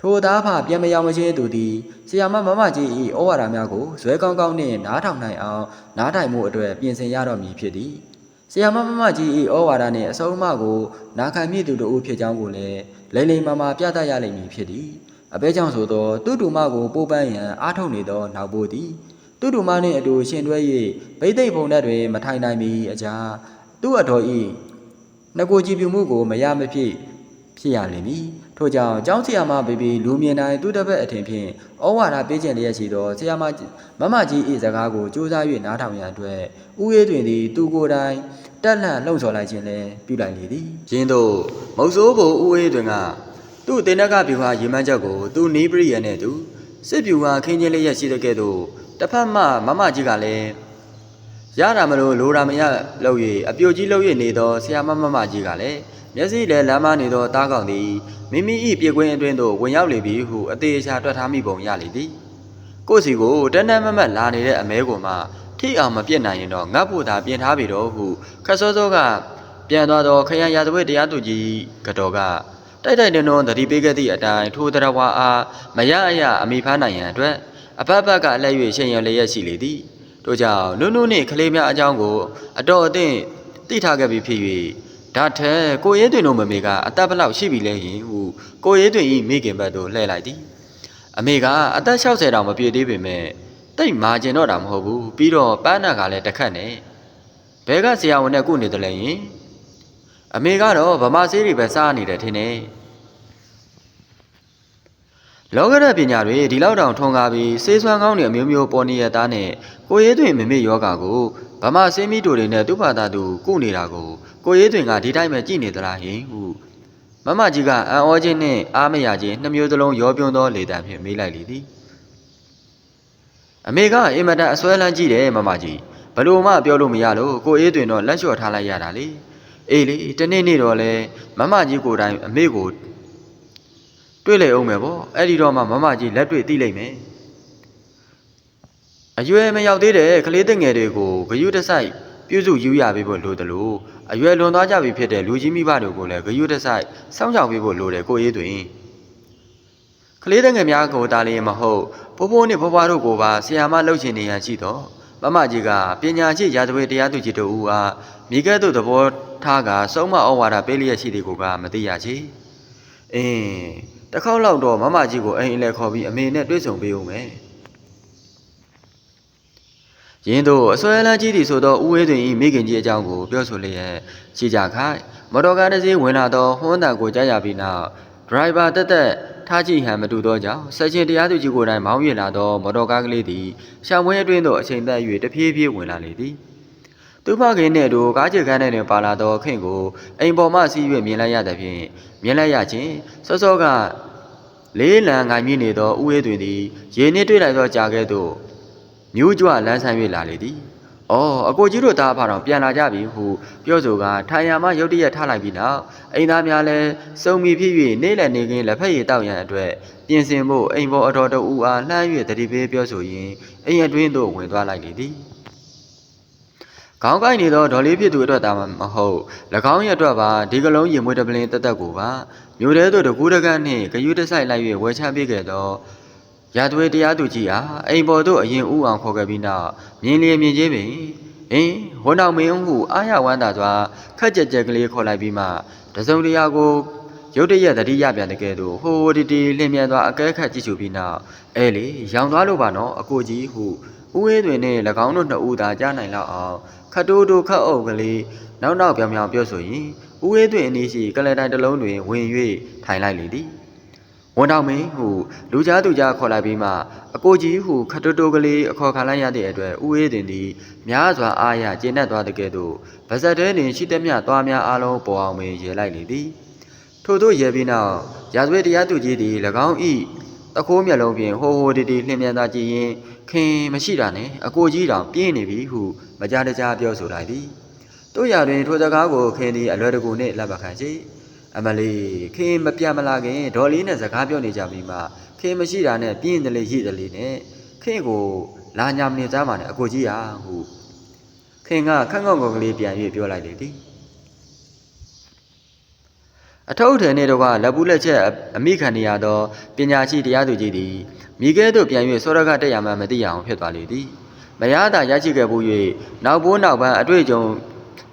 ထိုသားအဖပြန်မရောက်မချင်းသူသည်ဆရာမမမကြီး၏ဩဝါဒများကိုဇွဲကောင်းကောင်းနှင့်နားထောင်နိုင်အောင်နားထိုင်မှုအတွက်ပြင်ဆင်ရတော့မည်ဖြစ်သည်ဆရာမမမကြီး၏ဩဝါဒနှင့်အဆုံးအမကိုနာခံမြင့်သူတို့ဖြစ်ကြောင်းကိုလည်းလိမ့်လိမ့်မာမာပြသရလိမ့်မည်ဖြစ်သည် အဘဲကြောင့်ဆိုသောသူတူမကိုပိုးပန်းရန်အားထုတ်နေသောနောက်ပိုးသည်သူတူမနှင့်အတူရှင်တွဲ၍ဗိသိက်ဖုံ đất တွင်မထိုင်နိုင်မီအကြာသူ့အတော်ဤနှကိုကြည်ပြူမှုကိုမရမဖြစ်ဖြစ်ရလိမ့်မည်ထို့ကြောင့်ကျောင်းဆရာမဘေဘီလူမြင်တိုင်းသူ့တစ်ဖက်အထင်ဖြင့်ဩဝါဒပေးခြင်းလျက်ရှိသောဆရာမမမကြီး၏စကားကိုစူးစမ်း၍နားထောင်ရန်အတွက်ဥယေးတွင်သည်သူကိုယ်တိုင်တက်လှန့်လှုံ့ဆော်လိုက်ခြင်းလည်းပြုလိုက်လေသည်ယင်းတို့မုတ်ဆိုးဘိုဥယေးတွင်က သူ့တင်နက်ကပြူဟာရေမှန်းချက်ကိုသူနီးပရိယနှင့်သူစစ်ပြူဟာခင်းချင်းလျက်ရှိတဲ့ကဲ့သို့တစ်ဖက်မှမမကြီးကလည်းရတာမလို့လိုတာမရလို့၍အပြိုကြီးလို့၍နေသောဆရာမမမကြီးကလည်းမျက်စိလည်းလမ်းမနေသောတားကောင်သည်မိမိ၏ပြေကွင်းအတွင်းသို့ဝင်ရောက်လေပြီဟုအသေးအချာတွက်ထားမိပုံရလေသည်ကိုယ့်စီကိုတန်းတန်းမမတ်လာနေတဲ့အမဲကိုမှထိအောင်မပြစ်နိုင်ရင်တော့ငတ်ဖို့သာပြင်ထားပြီတော့ဟုခက်စောစောကပြန်သွားသောခရံရာဇဝတ်တရားသူကြီးကတော်က တိုက်တိုက်တွန်းတွန်းသတိပေးခဲ့သည့်အတိုင်းထိုတရဝါအားမရအရအမိဖားနိုင်ရန်အတွက်အပတ်ပတ်ကလက်၍ရှင်ရန်လျက်ရှိလေသည်တို့ကြောင့်နုနုနှင့်ကလေးများအကြောင်းကိုအတော်အသင့်သိထားခဲ့ပြီးဖြစ်၍ဒါထက်ကိုရဲတွင်တို့မမေကအသက်ဘလောက်ရှိပြီလဲယင်ဟုကိုရဲတွင်ဤမိခင်ဘက်သို့လှည့်လိုက်သည်အမေကအသက်60တောင်မပြည့်သေးပေမဲ့တိတ်မာကျင်တော့တာမဟုတ်ဘူးပြီးတော့ပန်းနာကလည်းတစ်ခတ်နဲ့ဘဲကဆရာဝန်နဲ့ကုနေတယ်လဲယင် အမေကတော့ဗမာဆေးတွေပဲစားနေတယ်ထင်တယ်လောကရပညာတွေဒီလောက်တောင်ထွန်ကားပြီးစေးစွမ်းကောင်းတွေအမျိုးမျိုးပေါ်နေရသားနဲ့ကိုရေးသွင်မမေ့ယောဂါကိုဗမာစင်းမီတို့တွေနဲ့သူ့ဘာသာသူကုနေတာကိုကိုရေးသွင်ကဒီတိုင်းပဲကြည်နေသလားဟင်ဟုမမကြီးကအံ့ဩခြင်းနဲ့အားမရခြင်းနှစ်မျိုးသလုံးရောပြွန်းသောလေတံဖြင့်မေးလိုက်လေသည်အမေကအင်မတန်အစွဲလန်းကြည့်တယ်မမကြီးဘလို့မှပြောလို့မရလို့ကိုရေးသွင်တော့လက်လျှော့ထားလိုက်ရတာလေ အေးလေတနေ့နေ့တော့လဲမမကြီးကိုယ်တိုင်အမေကိုတွေ့လေအောင်မယ်ဗောအဲ့ဒီတော့မှမမကြီးလက်တွေ့သိလိမ့်မယ်အရွယ်မရောက်သေးတဲ့ကလေးတငယ်တွေကိုဂယုတစိုက်ပြုစုယူရပေးဖို့လိုတယ်လို့အရွယ်လွန်သွားကြပြီဖြစ်တဲ့လူကြီးမိဘတို့ကိုလည်းဂယုတစိုက်စောင့်ရှောက်ပေးဖို့လိုတယ်ကိုရေးတွင်ကလေးတငယ်များကိုတားလျင်မဟုတ်ဖိုးဖိုးနဲ့ဖွားဖွားတို့ကိုပါဆရာမလှုပ်ချင်နေရရှိတော့မမကြီးကပညာရှိရာဇဝေတရားသူကြီးတို့ဦးအား မိကဲ့သို့သဘောထားကစုံမဩဝါဒပေးလျက်ရှိသည်ကိုကမသိရချေအင်းတစ်ခေါက်လောက်တော့မမကြီးကိုအိမ်အလဲခေါ်ပြီးအမေနဲ့တွေ့ဆုံပေးဦးမယ်ရင်းတို့အစွဲလန်းကြီးသည်ဆိုသောဦးဝေးတွင်ဤမိခင်ကြီးအကြောင်းကိုပြောဆိုလျက်ရှိကြခိုင်မော်တော်ကားတစ်စီးဝင်လာသောဟွန်းတန်ကိုကြားရပြီးနောက်ဒရိုင်ဘာတက်တက်ထားကြည့်ဟန်မတူသောကြောင့်ဆက်ချင်းတရားသူကြီးကိုယ်တိုင်မောင်းရလာသောမော်တော်ကားကလေးသည်ရှောင်းဝဲအတွင်းသို့အချိန်သက်၍တဖြည်းဖြည်းဝင်လာလေသည် သူဖခင်နှင့်တို့ကားချကန်းထဲတွင်ပါလာသောခင်ကိုအိမ်ပေါ်မှစီး၍မြင်လိုက်ရသဖြင့်မြင်လိုက်ရခြင်းစောစောကလေးလံငိုင်မြင့်နေသောဥယေးတွင်သည်ရေနှင့်တွေ့လိုက်သောကြာကဲ့သို့မျိုးကြွလန်းဆန်း၍လာလေသည်။အော်အကိုကြီးတို့သားအဖတော်ပြန်လာကြပြီဟုပြောဆိုကထိုင်ရမှရုတ်တရက်ထားလိုက်ပြီးနောက်အိမ်သားများလည်းစုံမီဖြစ်၍နေ့လည်နေကင်းလက်ဖက်ရည်တောက်ရန်အတွက်ပြင်ဆင်ဖို့အိမ်ပေါ်အတော်တအူအားလှမ်း၍တတိပေးပြောဆိုရင်းအိမ်အတွင်းသို့ဝင်သွားလိုက်လေသည်။ ခေါင်းကိုက်နေသောဒေါ်လေးဖြစ်သူအတွက်သာမဟုတ်၎င်းရဲ့အတွက်ပါဒီကလုံးရင်မွေးတပလင်းတက်တက်ကိုပါမြို့ထဲသို့တကူးတကန်းနှင့်ဂယုတစိုက်လိုက်၍ဝယ်ချပေးခဲ့သောရာသွေးတရားသူကြီးအားအိမ်ပေါ်သို့အရင်ဥအောင်ခေါ်ခဲ့ပြီးနောက်မြင်းလျင်မြင်ချင်းပင်အင်းဝန်းတော်မင်းဟုအာရဝမ်းသာစွာခက်ကြက်ကြက်ကလေးခေါ်လိုက်ပြီးမှတစုံတရာကိုရုတ်တရက်သတိရပြန်တဲ့ကဲ့သို့ဟိုဒီဒီလင်းမြန်သွားအကဲခတ်ကြည့်ရှုပြီးနောက်အဲလေရောင်သွားလို့ပါနော်အကိုကြီးဟု ဥဝေးတွင်နှင့်၎င်းတို့နှစ်ဦးသာကြားနိုင်လောက်အောင်ခတ်တိုးတိုးခတ်အုပ်ကလေးနောက်နောက်ပြောင်ပြောင်ပြောဆိုရင်ဥဝေးတွင်အနည်းရှိကလတိုင်တစ်လုံးတွင်ဝင်၍ထိုင်လိုက်လေသည်ဝန်တော်မင်းဟုလူကြားသူကြားခေါ်လိုက်ပြီးမှအကိုကြီးဟုခတ်တိုးတိုးကလေးအခေါ်ခံလိုက်ရတဲ့အတွက်ဥဝေးတွင်သည်များစွာအားရကျဉ်တ်သွားတဲ့ကဲ့သို့ဗဇက်တဲတွင်ရှိသမျှသွားများအားလုံးပေါ်အောင်ပင်ရေလိုက်လေသည်ထို့သောရေပြီးနောက်ရာဇဝဲတရားသူကြီးသည်၎င်း၏တခိုးမျက်လုံးဖြင့်ဟိုဟိုတီတီလှင်မြန်သာကြည့်ရင် ခင်မရှိတာနဲ့အကိုကြီးတောင်ပြင်းနေပြီဟုမကြားတကြားပြောဆိုလိုက်သည်တို့ရတွင်ထိုစကားကိုခင်သည်အလွယ်တကူနှင့်လက်မခံချေအမလီခင်မပြတ်မလာခင်ဒေါ်လေးနဲ့စကားပြောနေကြပြီးမှခင်မရှိတာနဲ့ပြင်းတယ်လေရည်တယ်လေနဲ့ခင်ကိုလာညာမနေသားပါနဲ့အကိုကြီးဟာဟုခင်ကခန့်ခေါန့်ကောင်ကလေးပြန်၍ပြောလိုက်လေသည် အထုပ်ထည်နှင့်တော့ကလက်ပူးလက်ချက်အမိခံနေရသောပညာရှိတရားသူကြီးသည်မိခဲသို့ပြန်၍စောရကတက်ရမှမသိရအောင်ဖြစ်သွားလေသည်မရသာရရှိခဲ့မှု၍နောက်ပိုးနောက်ပန်းအတွေ့အကြုံ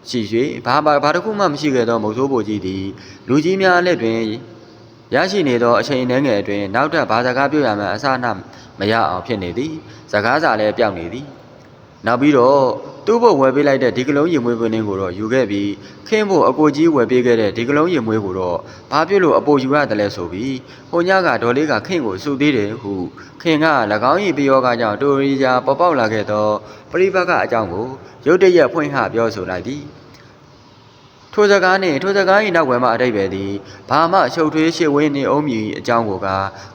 ရှိ၍ဘာဘာဘာတစ်ခုမှမရှိခဲ့သောမုတ်ဆိုးဘိုကြီးသည်လူကြီးများအလက်တွင်ရရှိနေသောအချိန်နှဲငယ်အတွင်းနောက်ထပ်ဘာစကားပြောရမှန်းအစအနမရအောင်ဖြစ်နေသည်စကားစာလည်းပြောင်းနေသည် နောက်ပြီးတော့သူ့ဘုတ်ဝယ်ပေးလိုက်တဲ့ဒီကလုံးရင်မွေးပွင့်င်းကိုတော့ယူခဲ့ပြီးခင်းဖို့အကိုကြီးဝယ်ပေးခဲ့တဲ့ဒီကလုံးရင်မွေးကိုတော့ဘာဖြစ်လို့အပိုယူရတယ်လဲဆိုပြီးဟိုညကဒေါ်လေးကခင်းကိုစုသေးတယ်ဟုခင်က၎င်း၏ပယောကကြောင့်တိုရီယာပေါ်ပေါက်လာခဲ့သောပရိပတ်ကအကြောင်းကိုရုတ်တရက်ဖွင့်ဟပြောဆိုလိုက်သည် ထိုစကားနှင့်ထိုစကား၏နောက်ွယ်မှအတိတ်ပဲသည်ဘာမှရှုပ်ထွေးရှစ်ဝင်းနေအောင်မြည်အကြောင်းကိုက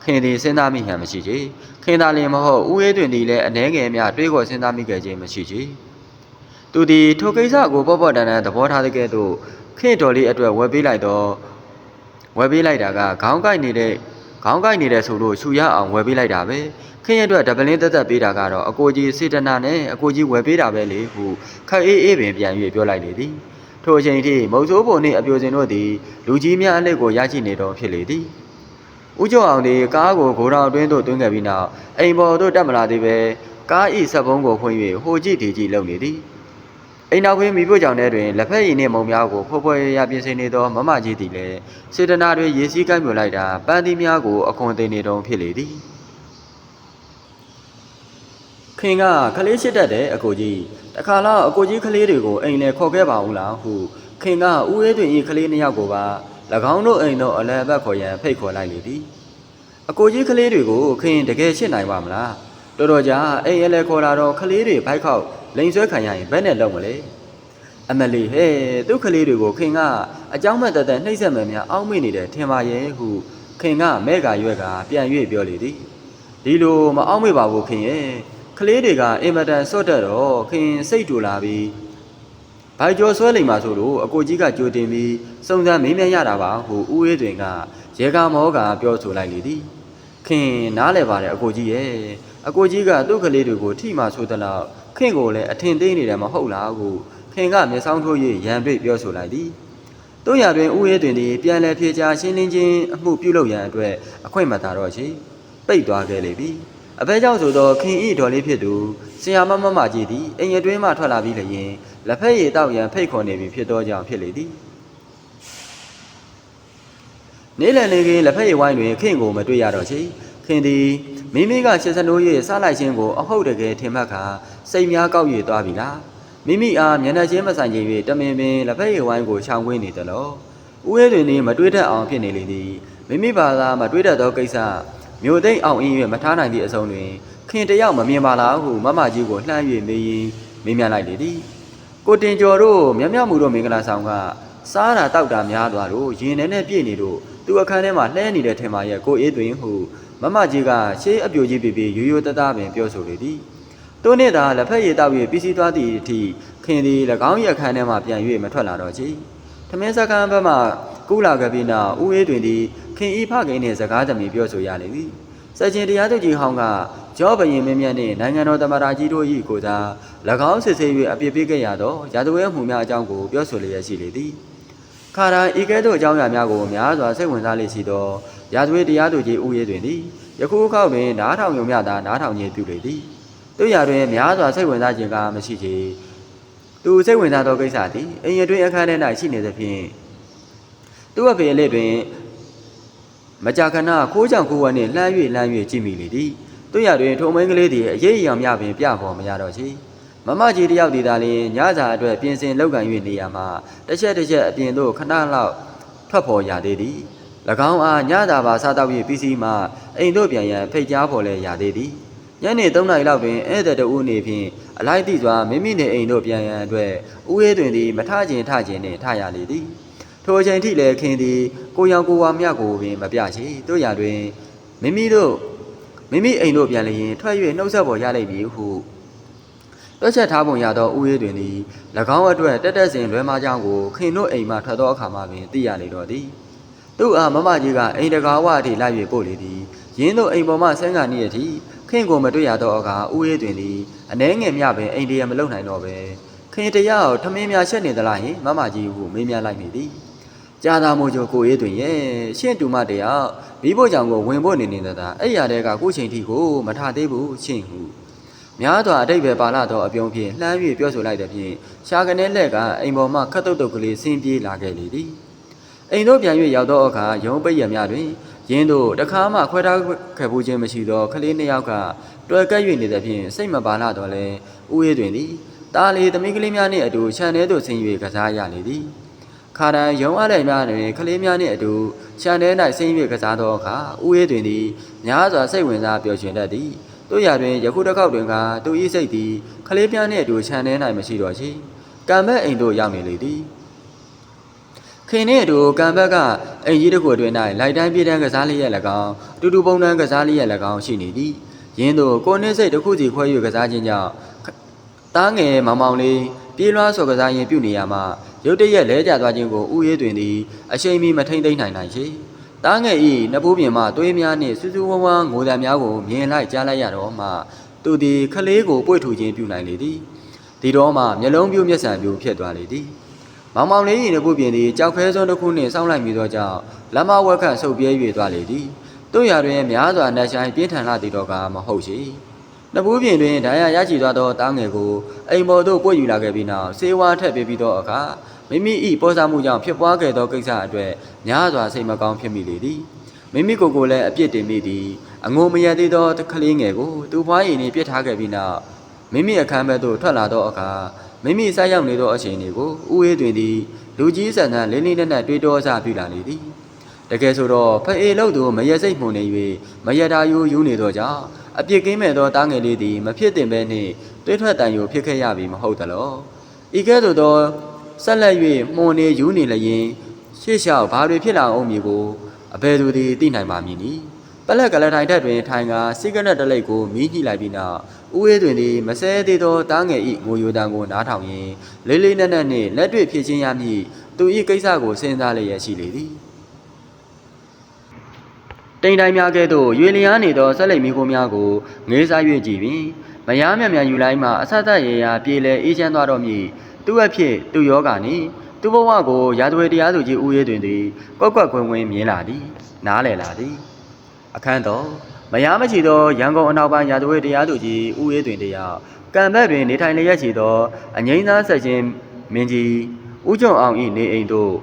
ခင်သည်စဉ်းစားမိဟန်မရှိချေခင်သာလျင်မဟုတ်ဦးရဲတွင်သည်လည်းအနှဲငယ်များတွေးခေါ်စဉ်းစားမိခဲ့ခြင်းမရှိချေသူသည်ထိုကိစ္စကိုပေါ့ပေါ့တန်တန်သဘောထားတဲ့ကဲ့သို့ခင်တော်လေးအတွက်ဝယ်ပေးလိုက်တော့ဝယ်ပေးလိုက်တာကခေါင်းကိုက်နေတဲ့ခေါင်းကိုက်နေတဲ့ဆိုလို့ရှူရအောင်ဝယ်ပေးလိုက်တာပဲခင်ရဲ့အတွက်ဒပလင်းတက်တက်ပေးတာကတော့အကိုကြီးစေတနာနဲ့အကိုကြီးဝယ်ပေးတာပဲလေဟုခက်အေးအေးပင်ပြန်၍ပြောလိုက်လေသည် ထိုအချိန်ထိမုတ်ဆိုးပုံနှင့်အပြိုစင်တို့သည်လူကြီးများအလက်ကိုရရှိနေတော်ဖြစ်လေသည်ဦးကျော်အောင်သည်ကားကိုဂိုထောင်အတွင်းသို့တွင်းခဲ့ပြီးနောက်အိမ်ပေါ်သို့တက်မလာသေးပဲကားဤဆက်ပုံးကိုဖွင့်၍ဟိုကြည့်ဒီကြည့်လုပ်နေသည်အိမ်နောက်ဘေးမိဖို့ကြောင့်ထဲတွင်လက်ဖက်ရည်နှင့်မုံများကိုဖွယ်ဖွယ်ရရပြင်ဆင်နေသောမမကြီးသည်လည်းစေတနာတွင်ရေစည်းကိုင်းမြွလိုက်တာပန်းသီးများကိုအခွန်သိနေတော်ဖြစ်လေသည်ခင်ကခလေးရှိတတ်တယ်အကိုကြီး တခါတော့အကိုကြီးခလေးတွေကိုအိမ်နဲ့ခေါ်ခဲ့ပါဦးလားဟုခင်ကဦးရဲတွင်ဤခလေးနှစ်ယောက်ကိုပါ၎င်းတို့အိမ်တို့အလံဘက်ခေါ်ရန်ဖိတ်ခေါ်လိုက်လေသည်အကိုကြီးခလေးတွေကိုခင်တကယ်ရှင်းနိုင်ပါမလားတော်တော်ကြာအိမ်အလဲခေါ်လာတော့ခလေးတွေဘိုက်ခေါက်လိန်ဆွဲခံရရင်ဘယ်နဲ့လုံးမလဲအမလီဟဲ့သူ့ခလေးတွေကိုခင်ကအเจ้าမဲ့တက်တက်နှိမ့်ဆက်မယ်များအောက်မေ့နေတယ်ထင်ပါရဲ့ဟုခင်ကမဲကရွက်ကပြန်၍ပြောလေသည်ဒီလိုမအောက်မေ့ပါဘူးခင်ရဲ့ ကလေးတွေကအင်မတန်စော့တက်တော့ခင်စိတ်တူလာပြီးဘိုက်ကျော်ဆွဲလိမ့်မှာဆိုလို့အကိုကြီးကကြိုတင်ပြီးစုံစမ်းမင်းမြတ်ရတာပါဟိုဦးအေးတွင်ကရေကာမောကပြောဆိုလိုက်လေသည်ခင်နားလဲပါတယ်အကိုကြီးရဲ့အကိုကြီးကသူ့ကလေးတွေကိုထိမှဆိုသလောက်ခင်ကိုလည်းအထင်သေးနေတယ်မဟုတ်လားဟုခင်ကမျက်စောင်းထိုး၍ရန်တွေ့ပြောဆိုလိုက်သည်တို့ရတွင်ဦးရဲတွင်သည်ပြန်လည်ဖြေချရှင်းလင်းခြင်းအမှုပြုလုပ်ရန်အတွက်အခွင့်မသာတော့ချေပိတ်သွားခဲ့လေပြီ အဘဲကြောင့်ဆိုသောခင်ဤတော်လေးဖြစ်သူဆရာမမမကြီးသည်အိမ်အတွင်းမှထွက်လာပြီးလျင်လက်ဖက်ရည်တောက်ရန်ဖိတ်ခေါ်နေပြီဖြစ်သောကြောင့်ဖြစ်လေသည်နေလည်နေကလက်ဖက်ရည်ဝိုင်းတွင်ခင်ကိုမတွေ့ရတော့ချေခင်သည်မိမိကရှစ်စနိုး၍စားလိုက်ခြင်းကိုအဟုတ်တကယ်ထင်မှတ်ခါစိတ်များကောက်၍သွားပြီလားမိမိအားမျက်နှာချင်းမဆိုင်ခြင်း၍တမင်ပင်လက်ဖက်ရည်ဝိုင်းကိုရှောင်ကွင်းနေတယ်လို့ဦးရဲတွင်နေမတွေးတတ်အောင်ဖြစ်နေလေသည်မိမိဘာသာမတွေးတတ်သောကိစ္စ မြို့သိမ့်အောင်အင်း၍မထားနိုင်သည့်အဆုံးတွင်ခင်တယောက်မမြင်ပါလားဟုမမကြီးကိုလှမ်း၍မေးရင်မေးမြန်းလိုက်လေသည်ကိုတင်ကျော်တို့မြမြမှုတို့မင်္ဂလာဆောင်ကစားတာတောက်တာများသွားလို့ရင်ထဲနဲ့ပြည့်နေလို့သူအခန်းထဲမှာလှဲနေတဲ့ထင်ပါရဲ့ကိုအေးသွင်းဟုမမကြီးကရှေးအပြိုကြီးပြပြရိုးရိုးတသားပင်ပြောဆိုလေသည်သူနှင့်သာလက်ဖက်ရည်တောက်၍ပြီးစီးသွားသည့်အထိခင်သည်၎င်း၏အခန်းထဲမှပြန်၍မထွက်လာတော့ချေထမင်းစကန်ဘက်မှကူလာကပြီးနောက်ဦးအေးတွင်သည် ခင်ဤဖခင်နှင့်စကားသမီးပြောဆိုရလေသည်စက်ချင်းတရားသူကြီးဟောင်းကကြောဘရင်မင်းမြတ်နှင့်နိုင်ငံတော်သမ္မတကြီးတို့၏ကိုယ်သာ၎င်းစစ်ဆေး၍အပြစ်ပေးခဲ့ရသောရာဇဝဲမှုများအကြောင်းကိုပြောဆိုလျက်ရှိလေသည်ခါရာဤကဲ့သို့အကြောင်းအရာများကိုများစွာစိတ်ဝင်စားလေရှိသောရာဇဝဲတရားသူကြီးဦးရဲတွင်သည်ယခုခေတ်တွင်နားထောင်ယုံမြသာနားထောင်ခြင်းပြုလေသည်တို့ရာတွင်များစွာစိတ်ဝင်စားခြင်းကမရှိချေသူစိတ်ဝင်စားသောကိစ္စသည်အိမ်အတွင်းအခန်းထဲ၌ရှိနေသဖြင့်သူ့အဖေအလေးတွင် မကြာခဏခိုးကြောင်ခိုးဝဲနှင့်လှမ်း၍လှမ်း၍ကြည့်မိလေသည်တို့ရတွင်ထုံမင်းကလေးသည်အရေးအယံမြပင်ပြပေါ်မရတော့ချေမမကြီးတယောက်ဒီသာလျှင်ညစာအတွက်ပြင်ဆင်လောက်ကန်၍နေရမှာတစ်ချက်တစ်ချက်အပြင်သို့ခဏလောက်ထွက်ပေါ်ရသေးသည်၎င်းအားညစာပါစားတော့၍ပြီးစီမှအိမ်တို့ပြန်ရန်ဖိတ်ကြားပေါ်လဲရသေးသည်ညနေ3နာရီလောက်တွင်ဧည့်သည်တဦးနေဖြင့်အလိုက်တိစွာမိမိနေအိမ်တို့ပြန်ရန်အတွက်ဦးရဲတွင်သည်မထခြင်းထခြင်းနှင့်ထရလေသည်ထိုအချိန်ထိလည်းခင်သည် ကိုရောင်ကိုဝါမြကိုပင်မပြချေတို့ရတွင်မိမိတို့မိမိအိမ်တို့ပြန်လျင်ထွက်၍နှုတ်ဆက်ပေါ်ရလိမ့်မည်ဟုတွက်ချက်ထားပုံရသောဥယေးတွင်သည်၎င်းအတွက်တက်တက်စဉ်လွဲမကြောင်းကိုခင်တို့အိမ်မှထွက်သောအခါမှပင်သိရလေတော့သည်သူ့အားမမကြီးကအိမ်တကာဝအထိလိုက်၍ပို့လေသည်ရင်းတို့အိမ်ပေါ်မှဆန်းကန်နေရသည့်ခင်ကိုမတွေ့ရသောအခါဥယေးတွင်သည်အနှဲငယ်မြပင်အိမ်တရမလုံနိုင်တော့ပဲခင်တရားကိုထမင်းများရှက်နေသလားဟင်မမကြီးဟုမေးမြန်းလိုက်မိသည် ကြာသာမို့ကျော်ကိုရေးတွင်ရဲ့ရှင့်တူမတယောက်မိဖို့ကြောင့်ကိုဝင်ဖို့နေနေတာအဲ့ရတဲ့ကကိုချိန်ထိကိုမထသေးဘူးရှင့်ဟုများစွာအတိတ်ပဲပါလာတော့အပြုံးဖြင့်လှမ်း၍ပြောဆိုလိုက်တဲ့ဖြင့်ရှားကနေလက်ကအိမ်ပေါ်မှခတ်တုတ်တုတ်ကလေးဆင်းပြေးလာခဲ့လေသည်အိမ်တို့ပြန်၍ရောက်သောအခါရုံးပိတ်ရများတွင်ရင်းတို့တခါမှခွဲထားခဲ့ဘူးခြင်းမရှိသောကလေးနှစ်ယောက်ကတွယ်ကပ်၍နေသဖြင့်စိတ်မပါလာတော့လဲဥအေးတွင်သည်တာလီသမီးကလေးများနှင့်အတူခြံထဲသို့ဆင်း၍ကစားရလေသည် ခါတန်ရုံအားလည်းများတွင်ကလေးများနှင့်အတူခြံထဲ၌ဆင်း၍ကစားသောအခါဥအေးတွင်သည်များစွာစိတ်ဝင်စားပျော်ရွှင်တတ်သည်တို့ရတွင်ယခုတစ်ခေါက်တွင်ကသူ၏စိတ်သည်ကလေးများနှင့်အတူခြံထဲ၌မရှိတော့ချေကံမဲ့အိမ်သို့ရောက်နေလေသည်ခင်နဲ့အတူကံဘက်ကအိမ်ကြီးတစ်ခုအတွင်း၌လိုက်တိုင်းပြည်တန်းကစားလျက်၎င်းတူတူပုံတန်းကစားလျက်၎င်းရှိနေသည်ယင်းတို့ကိုနှင်းစိတ်တစ်ခုစီခွဲ၍ကစားခြင်းကြောင့်တားငယ်မောင်မောင်လေးပြေးလွှားဆော်ကစားရင်ပြုနေရမှ ရုတ်တရက်လဲကျသွားခြင်းကိုဥရေးတွင်သည်အရှိန်မီမထိမ့်သိမ့်နိုင်နိုင်ရှိတားငယ်ဤနဘိုးပြင်မှသွေးများနှင့်စူးစူးဝမ်းဝမ်းငိုတံများကိုမြင်လိုက်ကြားလိုက်ရတော့မှသူသည်ခလေးကိုပွေ့ထူခြင်းပြုနိုင်လေသည်ဒီတော့မှမျက်လုံးပြူးမျက်စံပြူးဖြစ်သွားလေသည်မောင်မောင်လေးရင်တစ်ခုပြင်သည်ကြောက်ခဲစွန်းတစ်ခုနှင့်စောင်းလိုက်ပြီးသောကြောင့်လမ်းမဝက်ခန့်ဆုပ်ပြဲ၍သွားလေသည်တို့ရတွင်များစွာနှက်ဆိုင်ပြင်းထန်လာသည်တော့ကမဟုတ်ရှိ နဘူးပြင်တွင်ဒဏ်ရာရရှိသွားသောတားငယ်ကိုအိမ်ပေါ်သို့ပို့ယူလာခဲ့ပြီးနောက်စေဝါထက်ပြပြီးသောအခါမိမိ၏ပေါ်စားမှုကြောင့်ဖြစ်ပွားခဲ့သောကိစ္စအတွေ့များစွာစိတ်မကောင်းဖြစ်မိလေသည်မိမိကိုယ်ကိုယ်လည်းအပြစ်တင်မိသည်အငုံမရသေးသောကလေးငယ်ကိုသူ့ဖွားရည်နှင့်ပြစ်ထားခဲ့ပြီးနောက်မိမိအခန်းဘက်သို့ထွက်လာသောအခါမိမိဆက်ရောက်နေသောအချိန်တွေကိုဥအေးတွင်သည်လူကြီးဆန်ဆန်လင်းလင်းနက်နက်တွေးတောအစပြုလာလေသည်တကယ်ဆိုတော့ဖအေလောက်သူမရက်စိတ်မှုန်နေ၍မရတာယူယူနေသောကြောင့် အပြစ်ကင်းမဲ့သောတားငယ်လေးသည်မဖြစ်တင်ပဲနှင့်တွေးထွက်တန်ယူဖြစ်ခဲ့ရပြီမဟုတ်သလောဤကဲ့သို့သောဆက်လက်၍မှုန်နေယူနေလျင်ရှေ့လျှောက်ဘာတွေဖြစ်လာအောင်မည်ကိုအဘယ်သူသည်သိနိုင်ပါမည်နည်းပလက်ကလထိုင်ထက်တွင်ထိုင်ကစိကနက်တလိတ်ကိုမီးညှိလိုက်ပြီးနောက်ဥအေးတွင်သည်မဆဲသေးသောတားငယ်ဤငိုယိုတံကိုနားထောင်ရင်းလေးလေးနက်နက်နှင့်လက်တွေ့ဖြစ်ချင်းရမည်သူ၏ကိစ္စကိုစဉ်းစားလျက်ရှိလေသည် တိမ်တိုင်းများကဲ့သို့ရွေလျားနေသောဆက်လက်မီးခိုးများကိုငေးစား၍ကြည့်ပြီးမယားမြတ်မြတ်ယူလိုက်မှအဆတ်သက်ရေရာပြေလဲအေးချမ်းသွားတော့မည်သူ့အဖြစ်သူ့ယောဂာနှင့်သူ့ဘဝကိုရာဇဝေတရားသူကြီးဥအေးတွင်သည်ကွက်ကွက်ကွင်းကွင်းမြင်လာသည် နားလည်လာသည် အခန်းတော်မယားမရှိသောရန်ကုန်အနောက်ပိုင်းရာဇဝတ်တရားသူကြီးဦးအေးတွင်တယောက်ကံဘက်တွင်နေထိုင်လျက်ရှိသောအငိမ့်သားဆက်ရှင်မင်းကြီးဦးကျော်အောင်၏နေအိမ်သို့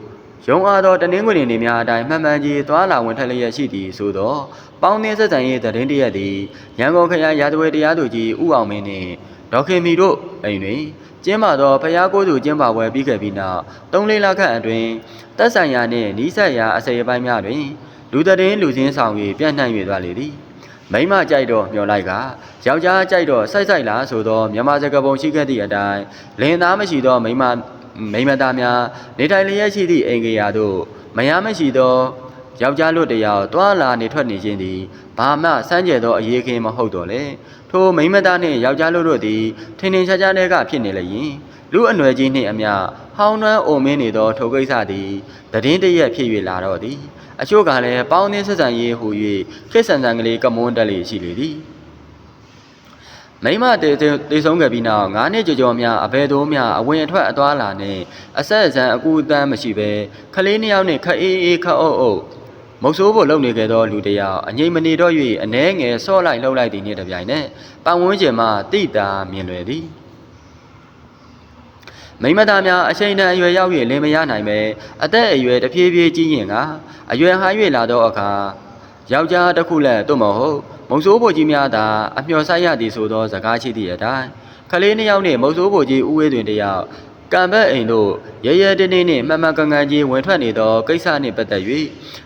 ရုံအားသောတနင်္ဂနွေနေ့များအတိုင်းမှန်မှန်ကြီးသွာလာဝင်ထက်လျက်ရှိသည်ဆိုသောပေါင်းသင်းဆက်ဆံရေးသတင်းတရက်သည်ရန်ကုန်ခရိုင်ရာဇဝတ်တရားသူကြီးဦးအောင်မင်းနှင့်ဒေါက်ခင်မီတို့အိမ်တွင်ကျင်းပသောဖျားကိုးသူကျင်းပပွဲပြီးခဲ့ပြီးနောက်၃လေးလခန့်အတွင်းတက်ဆိုင်ရာနှင့်နီးစပ်ရာအစိပ်အပိုင်းများတွင်လူတည်င်းလူစင်းဆောင်၍ပြန့်နှံ့၍သွားလေသည်မိမကြိုက်တော့မျောလိုက်ကယောက်ျားကြိုက်တော့စိုက်စိုက်လားဆိုသောမြမစကပုံရှိခဲ့သည့်အတိုင်းလင်သားမရှိသောမိမ မိမသားများနေထိုင်လျက်ရှိသည့်အိမ်ကေယာတို့မယားမရှိသောယောက်ျားလွတ်တယောက်တွာလာနေထွက်နေခြင်းသည်ဘာမှစမ်းကြဲသောအရေးခင်းမဟုတ်တော့လေထိုမိမသားနှင့်ယောက်ျားလွတ်တို့သည်ထင်ထင်ရှားရှားတည်းကဖြစ်နေလျင်လူအနွယ်ကြီးနှင့်အမျှဟောင်းနှွမ်းအိုမင်းနေသောထိုကိစ္စသည်တည်င်းတရက်ဖြစ်၍လာတော့သည်အချို့ကလည်းပေါင်းသင်းဆက်ဆံရေးဟူ၍ခက်ဆန်ဆန်ကလေးကမွန်းတက်လေရှိလေသည် မိမတေတေဆုံးခဲ့ပြီးနောက်၅နှစ်ကြော်ကြော်များအဘယ်သို့များအဝင်အထွက်အသွားလာနှင့်အဆက်အဆံအကူအတန်းမရှိဘဲခလေးနှစ်ယောက်နှင့်ခအေးအေးခအုပ်အုပ်မုတ်ဆိုးဖို့လုပ်နေကြသောလူတစ်ယောက်အငိမ့်မနေတော့၍အနှဲငယ်ဆော့လိုက်လှုပ်လိုက်သည်နှင့်တပြိုင်နက်ပတ်ဝန်းကျင်မှတိတာမြင်လွယ်သည်မိမသားများအချိန်တန်အရွယ်ရောက်၍လင်မရနိုင်ပဲအသက်အရွယ်တဖြည်းဖြည်းကြီးရင်ကအရွယ်ဟိုင်း၍လာသောအခါယောက်ျားတစ်ခုလည်းတွတ်မဟုတ် မုံဆိုးဘိုကြီးများသာအမျှော်ဆိုင်ရသည်ဆိုသောစကားရှိသည့်အတိုင်းခလေးနှစ်ယောက်နှင့်မုံဆိုးဘိုကြီးဦးဝေးတွင်တယောက်ကံဘက်အိမ်တို့ရဲရဲတင်းတင်းနှင့်မှန်မှန်ကန်ကန်ကြီးဝင်ထွက်နေသောကိစ္စနှင့်ပတ်သက်၍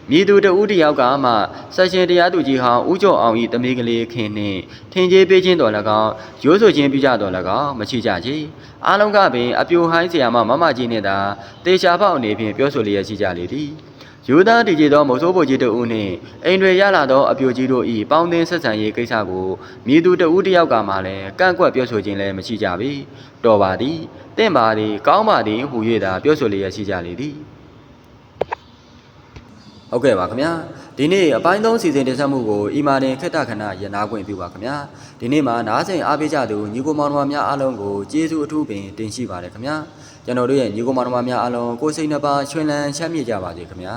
မြည်သူတဦးတစ်ယောက်ကမှဆက်ရှင်တရားသူကြီးဟောင်းဦးကျော်အောင်၏တမီးကလေးခင်နှင့်ထင်ကြီးပေးခြင်းတော်၎င်းရိုးဆိုခြင်းပြကြတော်၎င်းမရှိကြချေအားလုံးကပင်အပြိုဟိုင်းဆရာမမမကြီးနှင့်သာတေချာပေါက်အနေဖြင့်ပြောဆိုလျက်ရှိကြလေသည် ယူသားတည်ကြည်သောမုတ်ဆိုးဘိုကြီးတဦးနှင့်အိမ်တွေရလာသောအပြိုကြီးတို့၏ပေါင်းသင်းဆက်ဆံရေးကိစ္စကိုမြည်သူတဦးတစ်ယောက်ကမှလည်းကန့်ကွက်ပြောဆိုခြင်းလည်းမရှိကြပေတော်ပါသည်တင့်ပါသည်ကောင်းပါသည်ဟူ၍သာပြောဆိုလျက်ရှိကြလေသည်ဟုတ်ကဲ့ပါခင်ဗျာဒီနေ့အပိုင်း3စီစဉ်တင်ဆက်မှုကိုအီမာတင်ခေတ္တခဏရနာခွင့်ပြုပါခင်ဗျာဒီနေ့မှာနားဆင်အားပေးကြသူညီကိုမောင်နှမများအားလုံးကိုကျေးဇူးအထူးပင်တင်ရှိပါတယ်ခင်ဗျာ ကျွန်တော်တို့ရဲ့ညီကိုမောင်နှမများအားလုံးကိုယ်စိတ်နှပါချွင်လန်းချမ်းမြေ့ကြပါစေခင်ဗျာ